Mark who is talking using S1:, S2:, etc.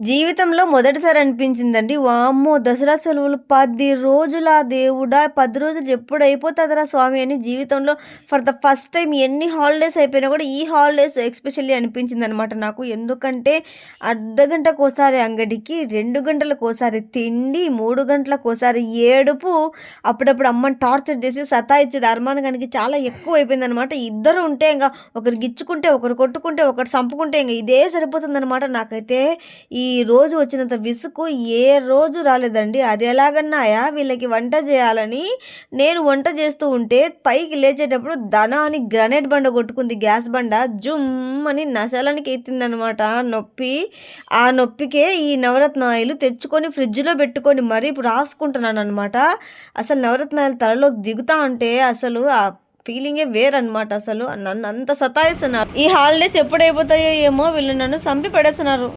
S1: జీవితంలో మొదటిసారి అనిపించిందండి. వామ్మో! దసరా సెలవులు పది రోజుల దేవుడా! పది రోజులు ఎప్పుడు అయిపోతుందిరా స్వామి అని జీవితంలో ఫర్ ద ఫస్ట్ టైం ఎన్ని హాలిడేస్ అయిపోయినా కూడా ఈ హాలిడేస్ ఎక్స్పెషల్లీ అనిపించింది అనమాట నాకు. ఎందుకంటే అర్ధ గంటకు ఒకసారి అంగడికి రెండు గంటలకు ఒకసారి తిండి మూడు గంటలకు ఒకసారి ఏడుపు అప్పుడప్పుడు అమ్మని టార్చర్ చేసి సతాయిచ్చేది అర్మానగానికి చాలా ఎక్కువ అయిపోయింది అనమాట ఇద్దరు ఉంటే ఇంకా ఒకరు గిచ్చుకుంటే ఒకరు కొట్టుకుంటే ఒకరు చంపుకుంటే ఇంకా ఇదే సరిపోతుంది అనమాట నాకైతే. ఈ ఈ రోజు వచ్చినంత విసుగు ఏ రోజు రాలేదండి. అది ఎలాగన్నాయా? వీళ్ళకి వంట చేయాలని నేను వంట చేస్తూ ఉంటే పైకి లేచేటప్పుడు ధన అని గ్రనేట్ బండ కొట్టుకుంది. గ్యాస్ బండ జుమ్ అని నశలానికి ఎత్తిందనమాట. నొప్పి ఆ నొప్పికే ఈ నవరత్న ఆయిల్ తెచ్చుకొని ఫ్రిడ్జ్లో పెట్టుకొని మరీ ఇప్పుడు రాసుకుంటున్నాను అనమాట అసలు నవరత్న ఆయిల్ తలలో దిగుతా ఉంటే అసలు ఆ ఫీలింగే వేరనమాట అసలు. నన్ను అంత సతాయిస్తున్నారు. ఈ హాలిడేస్ ఎప్పుడైపోతాయో ఏమో వీళ్ళు నన్ను చంపి పడేస్తున్నారు.